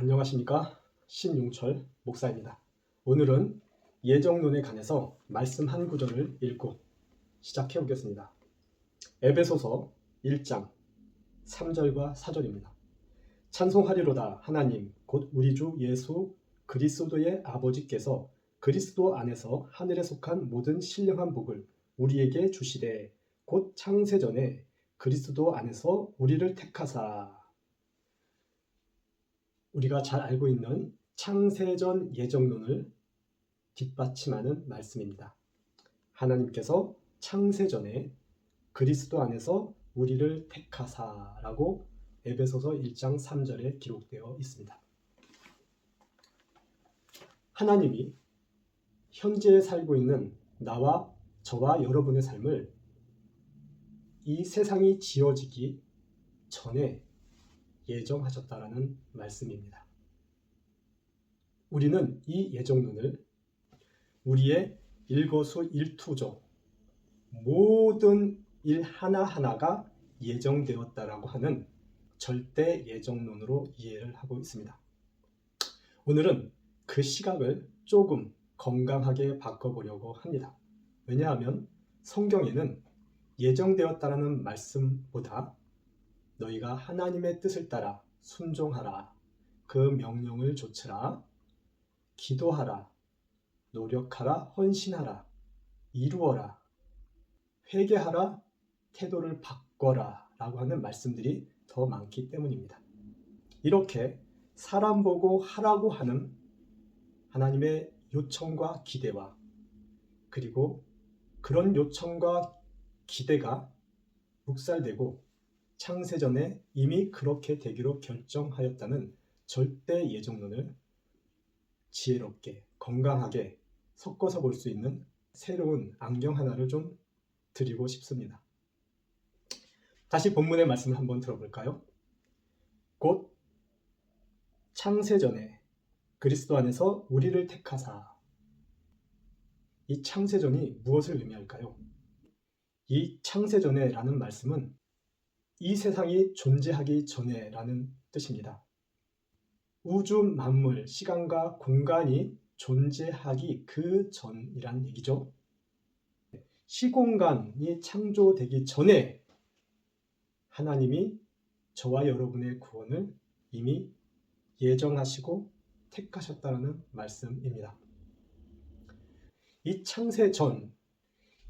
안녕하십니까 신용철 목사입니다. 오늘은 예정론에 관해서 말씀 한 구절을 읽고 시작해 보겠습니다. 에베소서 1장 3절과 4절입니다. 찬송하리로다 하나님 곧 우리 주 예수 그리스도의 아버지께서 그리스도 안에서 하늘에 속한 모든 신령한 복을 우리에게 주시되 곧 창세 전에 그리스도 안에서 우리를 택하사 우리가 잘 알고 있는 창세전 예정론을 뒷받침하는 말씀입니다. 하나님께서 창세전에 그리스도 안에서 우리를 택하사라고 에베소서 1장 3절에 기록되어 있습니다. 하나님이 현재 살고 있는 나와 저와 여러분의 삶을 이 세상이 지어지기 전에 예정하셨다라는 말씀입니다. 우리는 이 예정론을 우리의 일거수 일투족 모든 일 하나하나가 예정되었다라고 하는 절대 예정론으로 이해를 하고 있습니다. 오늘은 그 시각을 조금 건강하게 바꿔보려고 합니다. 왜냐하면 성경에는 예정되었다라는 말씀보다 너희가 하나님의 뜻을 따라 순종하라. 그 명령을 조치라. 기도하라. 노력하라. 헌신하라. 이루어라. 회개하라. 태도를 바꿔라. 라고 하는 말씀들이 더 많기 때문입니다. 이렇게 사람 보고 하라고 하는 하나님의 요청과 기대와 그리고 그런 요청과 기대가 묵살되고 창세전에 이미 그렇게 되기로 결정하였다는 절대 예정론을 지혜롭게 건강하게 섞어서 볼 수 있는 새로운 안경 하나를 좀 드리고 싶습니다. 다시 본문의 말씀을 한번 들어볼까요? 곧 창세전에 그리스도 안에서 우리를 택하사 이 창세전이 무엇을 의미할까요? 이 창세전에라는 말씀은 이 세상이 존재하기 전에라는 뜻입니다. 우주 만물, 시간과 공간이 존재하기 그 전이란 얘기죠. 시공간이 창조되기 전에 하나님이 저와 여러분의 구원을 이미 예정하시고 택하셨다는 말씀입니다. 이 창세 전,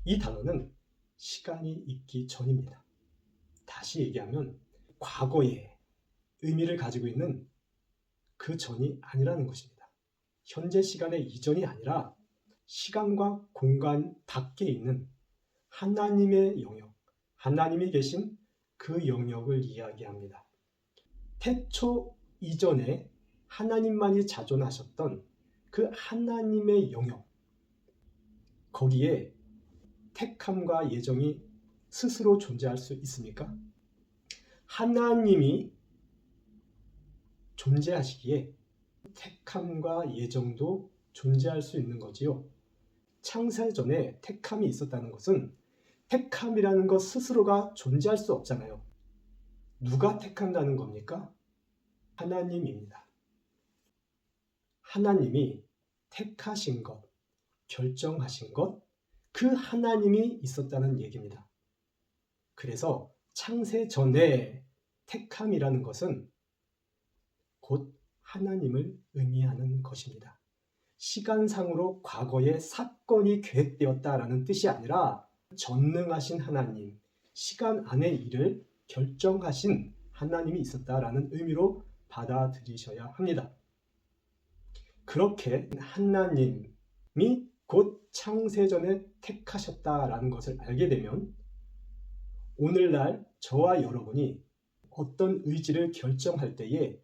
이 단어는 시간이 있기 전입니다. 다시 얘기하면 과거의 의미를 가지고 있는 그 전이 아니라는 것입니다. 현재 시간의 이전이 아니라 시간과 공간 밖에 있는 하나님의 영역, 하나님이 계신 그 영역을 이야기합니다. 태초 이전에 하나님만이 자존하셨던 그 하나님의 영역, 거기에 택함과 예정이 스스로 존재할 수 있습니까? 하나님이 존재하시기에 택함과 예정도 존재할 수 있는 거지요. 창세 전에 택함이 있었다는 것은 택함이라는 것 스스로가 존재할 수 없잖아요. 누가 택한다는 겁니까? 하나님입니다. 하나님이 택하신 것, 결정하신 것, 그 하나님이 있었다는 얘기입니다. 그래서 창세 전에 택함이라는 것은 곧 하나님을 의미하는 것입니다. 시간상으로 과거에 사건이 계획되었다라는 뜻이 아니라 전능하신 하나님, 시간 안의 일을 결정하신 하나님이 있었다라는 의미로 받아들이셔야 합니다. 그렇게 하나님이 곧 창세전에 택하셨다라는 것을 알게 되면 오늘날 저와 여러분이 어떤 의지를 결정할 때에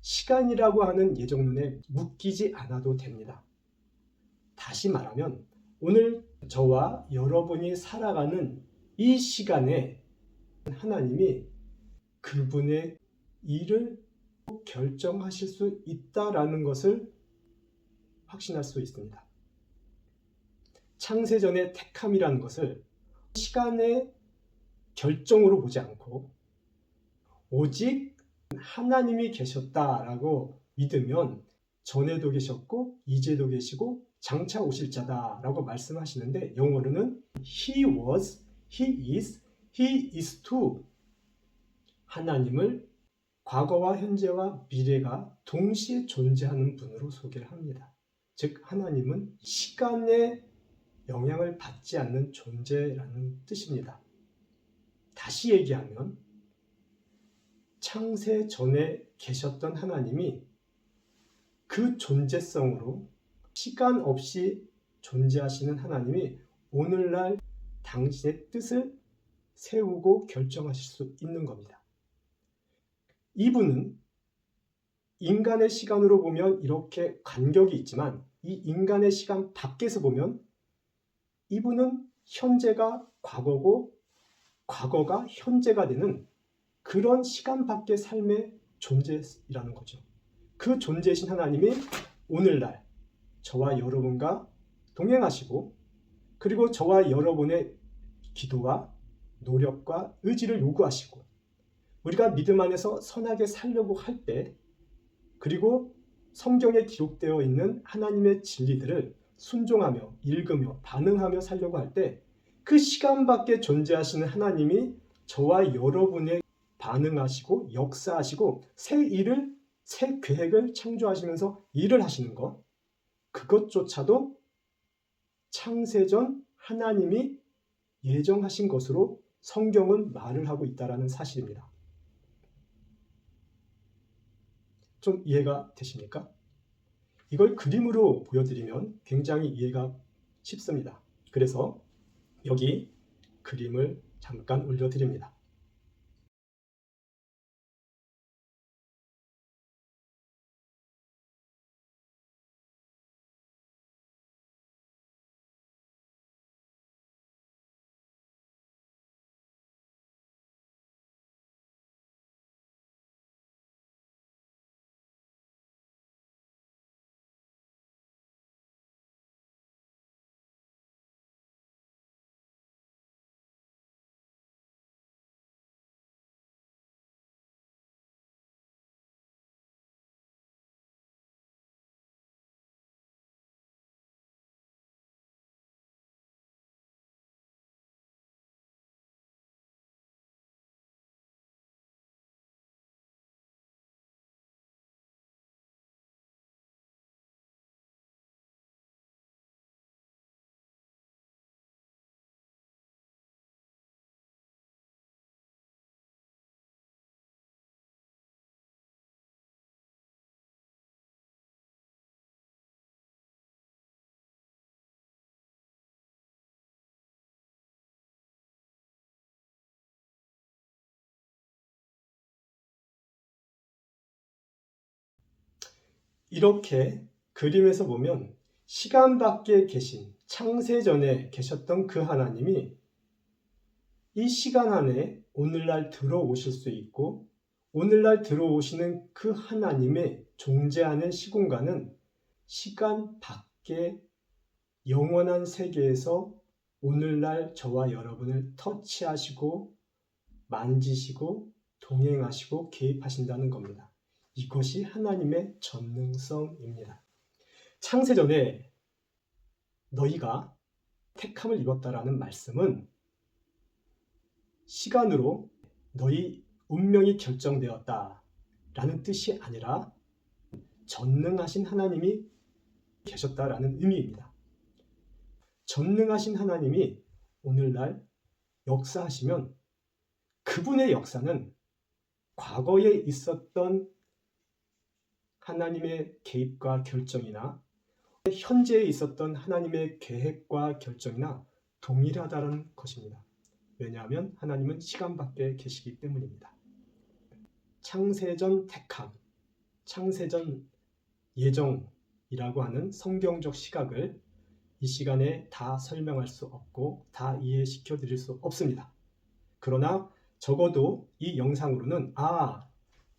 시간이라고 하는 예정론에 묶이지 않아도 됩니다. 다시 말하면 오늘 저와 여러분이 살아가는 이 시간에 하나님이 그분의 일을 결정하실 수 있다라는 것을 확신할 수 있습니다. 창세전의 택함이라는 것을 시간의 결정으로 보지 않고 오직 하나님이 계셨다라고 믿으면 전에도 계셨고 이제도 계시고 장차 오실 자다라고 말씀하시는데 영어로는 He was, He is, He is to 하나님을 과거와 현재와 미래가 동시에 존재하는 분으로 소개를 합니다. 즉 하나님은 시간의 영향을 받지 않는 존재라는 뜻입니다. 다시 얘기하면 창세 전에 계셨던 하나님이 그 존재성으로 시간 없이 존재하시는 하나님이 오늘날 당신의 뜻을 세우고 결정하실 수 있는 겁니다. 이분은 인간의 시간으로 보면 이렇게 간격이 있지만 이 인간의 시간 밖에서 보면 이분은 현재가 과거고 과거가 현재가 되는 그런 시간 밖의 삶의 존재라는 거죠. 그 존재이신 하나님이 오늘날 저와 여러분과 동행하시고 그리고 저와 여러분의 기도와 노력과 의지를 요구하시고 우리가 믿음 안에서 선하게 살려고 할 때 그리고 성경에 기록되어 있는 하나님의 진리들을 순종하며 읽으며 반응하며 살려고 할 때 그 시간 밖에 존재하시는 하나님이 저와 여러분의 반응하시고 역사하시고 새 일을 새 계획을 창조하시면서 일을 하시는 것 그것조차도 창세전 하나님이 예정하신 것으로 성경은 말을 하고 있다라는 사실입니다. 좀 이해가 되십니까? 이걸 그림으로 보여드리면 굉장히 이해가 쉽습니다. 그래서 여기 그림을 잠깐 올려드립니다. 이렇게 그림에서 보면 시간 밖에 계신 창세전에 계셨던 그 하나님이 이 시간 안에 오늘날 들어오실 수 있고 오늘날 들어오시는 그 하나님의 존재하는 시공간은 시간 밖에 영원한 세계에서 오늘날 저와 여러분을 터치하시고 만지시고 동행하시고 개입하신다는 겁니다. 이것이 하나님의 전능성입니다. 창세전에 너희가 택함을 입었다라는 말씀은 시간으로 너희 운명이 결정되었다 라는 뜻이 아니라 전능하신 하나님이 계셨다라는 의미입니다. 전능하신 하나님이 오늘날 역사하시면 그분의 역사는 과거에 있었던 하나님의 개입과 결정이나 현재에 있었던 하나님의 계획과 결정이나 동일하다는 것입니다. 왜냐하면 하나님은 시간 밖에 계시기 때문입니다. 창세전 택함, 창세전 예정이라고 하는 성경적 시각을 이 시간에 다 설명할 수 없고 다 이해시켜 드릴 수 없습니다. 그러나 적어도 이 영상으로는 아,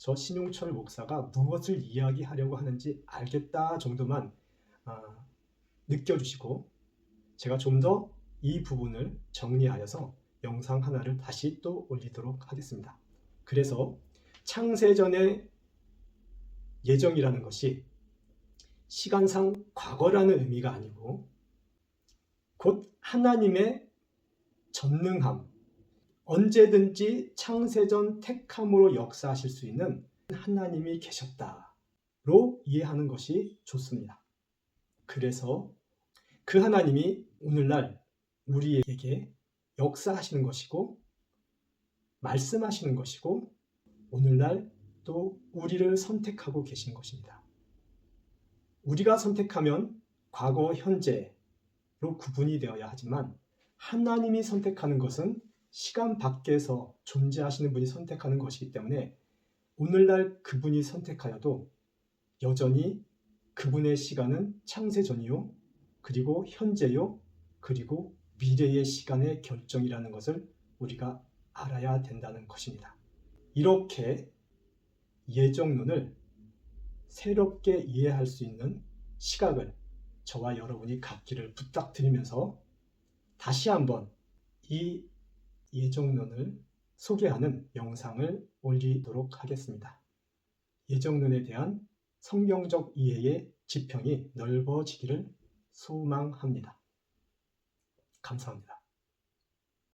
저 신용철 목사가 무엇을 이야기하려고 하는지 알겠다 정도만 아, 느껴주시고 제가 좀 더 이 부분을 정리하여서 영상 하나를 다시 또 올리도록 하겠습니다. 그래서 창세전의 예정이라는 것이 시간상 과거라는 의미가 아니고 곧 하나님의 전능함, 언제든지 창세전 택함으로 역사하실 수 있는 하나님이 계셨다로 이해하는 것이 좋습니다. 그래서 그 하나님이 오늘날 우리에게 역사하시는 것이고 말씀하시는 것이고 오늘날 또 우리를 선택하고 계신 것입니다. 우리가 선택하면 과거, 현재로 구분이 되어야 하지만 하나님이 선택하는 것은 시간 밖에서 존재하시는 분이 선택하는 것이기 때문에 오늘날 그분이 선택하여도 여전히 그분의 시간은 창세 전이요, 그리고 현재요, 그리고 미래의 시간의 결정이라는 것을 우리가 알아야 된다는 것입니다. 이렇게 예정론을 새롭게 이해할 수 있는 시각을 저와 여러분이 갖기를 부탁드리면서 다시 한번 이 예정론을 소개하는 영상을 올리도록 하겠습니다. 예정론에 대한 성경적 이해의 지평이 넓어지기를 소망합니다. 감사합니다.